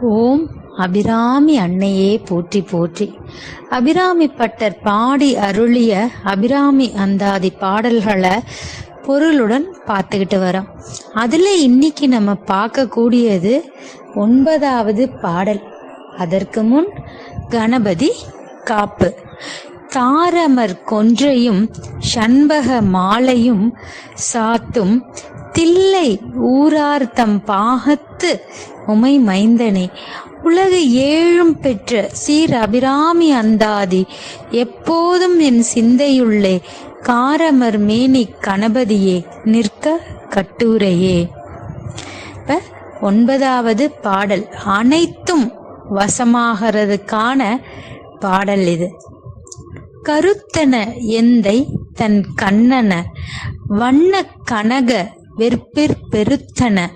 ஓம் அபிராமி அன்னையே போற்றி போற்றி. அபிராமி பட்டர் பாடி அருளிய அபிராமி அந்தாதி பாடல்களை பொருளுடன் பார்த்துக்கிட்டு வரோம். அதில் இன்னைக்கு நம்ம பார்க்கக்கூடியது ஒன்பதாவது பாடல். அதற்கு முன் கணபதி காப்பு. தாரமர் கொன்றையும் சண்பக மாலையும் சாத்தும் தில்லை ஊரார்த்தம் பாகத்து உமை மைந்தனே. உலக ஏழும் பெற்ற சீர் அபிராமி அந்தாதி எப்போதும் என் சிந்தையுள்ளே. காரமர் மேனி கணபதியே நிற்க கட்டுரையே. இப்ப ஒன்பதாவது பாடல். அனைத்தும் வசமாகிறதுக்கான பாடல் இது. கருத்தன எந்தை தன் கண்ணன வண்ண கனக வெற்பிற் பெருத்தன.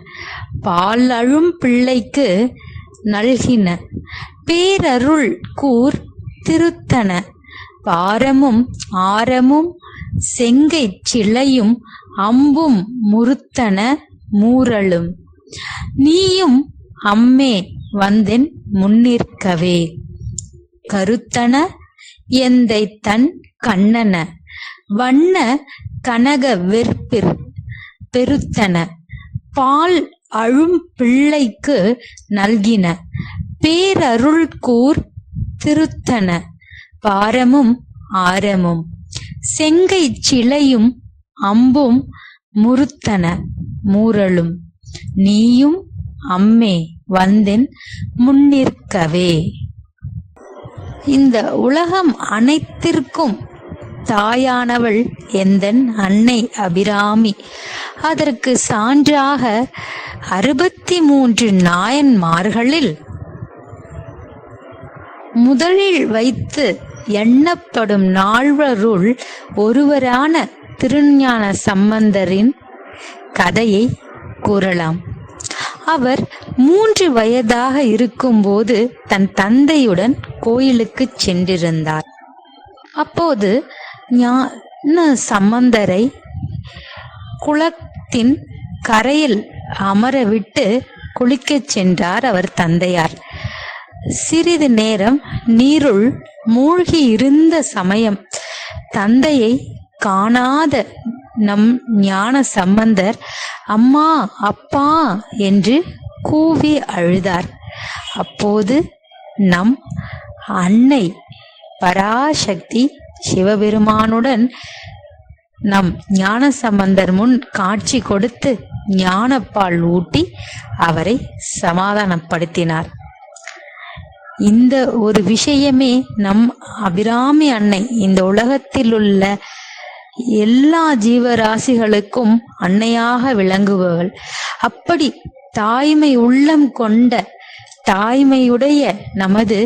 பாலழும் பிள்ளைக்கு நல்கின. பேரருள் கூர் திருத்தன. பாரமும் ஆரமும் செங்கை சிலையும் அம்பும் முறுத்தன மூரலும் நீயும் அம்மே வந்தென் முன்னிற்கவே. கருத்தன எந்தை தன் கண்ணன. வண்ண கனக வெற்பிற் பெருத்தன. பால் அழும் பிள்ளைக்கு நல்கின. பேரருள் கூர் திருத்தன. பாரமும் ஆரமும். செங்கை சிலையும் அம்பும் முறுத்தன. மூரலும் நீயும் அம்மே வந்தென் முன்னிற்கவே. இந்த உலகம் அனைத்திற்கும் தாயானவள் எந்தன் அன்னை அபிராமி. அதற்கு சான்றாக அறுபத்தி மூன்று நாயன்மார்களில் முதலில் வைத்து எண்ணப்படும் நால்வருள் ஒருவரான திருஞான சம்பந்தரின் கதையை கூறலாம். அவர் மூன்று வயதாக இருக்கும்போது தன் தந்தையுடன் கோயிலுக்கு சென்றிருந்தார். அப்போது சம்பந்தரை குளத்தின் கரையில் அமரவிட்டு குளிக்கச் சென்றார் அவர் தந்தையார். சிறிது நேரம் நீருள் மூழ்கி இருந்த சமயம் தந்தையை காணாத நம் ஞான சம்பந்தர் அம்மா அப்பா என்று கூவி அழுதார். அப்போது நம் அன்னை பராசக்தி சிவபெருமானுடன் நம் ஞான சம்பந்தர் முன் காட்சி கொடுத்து ஞானப்பால் ஊட்டி அவரை சமாதானப்படுத்தினார். இந்த ஒரு விஷயமே நம் அபிராமி அன்னை இந்த உலகத்தில் உள்ள எல்லா ஜீவராசிகளுக்கும் அன்னையாக விளங்குபவள். அப்படி தாய்மை உள்ளம் கொண்ட தாய்மையுடைய நமது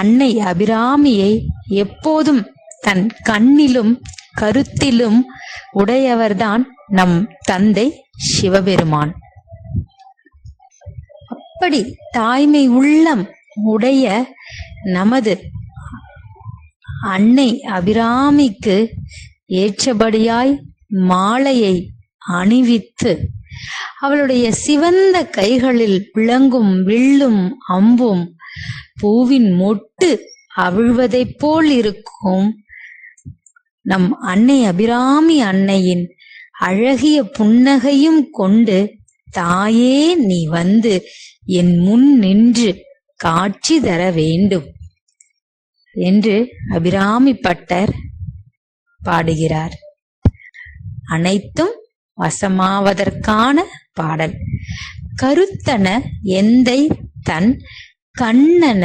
அன்னை அபிராமியை எப்போதும் தன் கண்ணிலும் கருத்திலும் உடையவர்தான் நம் தந்தை சிவபெருமான். அப்படி தாய்மை உள்ளம் உடைய நமது அன்னை அபிராமிக்கு ஏற்றபடியாய் மாலையை அணிவித்து அவளுடைய சிவந்த கைகளில் விளங்கும் வில்லும் அம்பும் பூவின் மொட்டு அவிழ்வதைப் போல் இருக்கும். நம் அன்னை அபிராமி அன்னையின் அழகிய புன்னகையும் கொண்டு தாயே நீ வந்து என் முன் நின்று காட்சி தர வேண்டும் என்று அபிராமி பட்டர் பாடுகிறார். அனைத்தும் வசமாவதற்கான பாடல். கருத்தன எந்தை தன் கண்ணன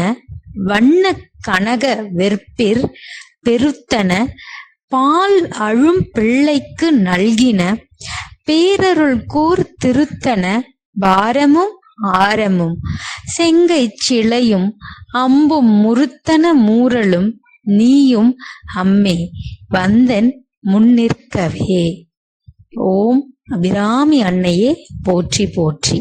வண்ண கனக வெற்பிற் பெருத்தன பால் அழும் பிள்ளைக்கு நல்கின பேரருள் கூர் திருத்தன பாரமும் ஆரமும். செங்கை சிலையும் அம்பும் முறுத்தன மூரலும் நீயும் அம்மே வந்தன் முன்னிற்கவே. ஓம் அபிராமி அன்னையே போற்றி போற்றி.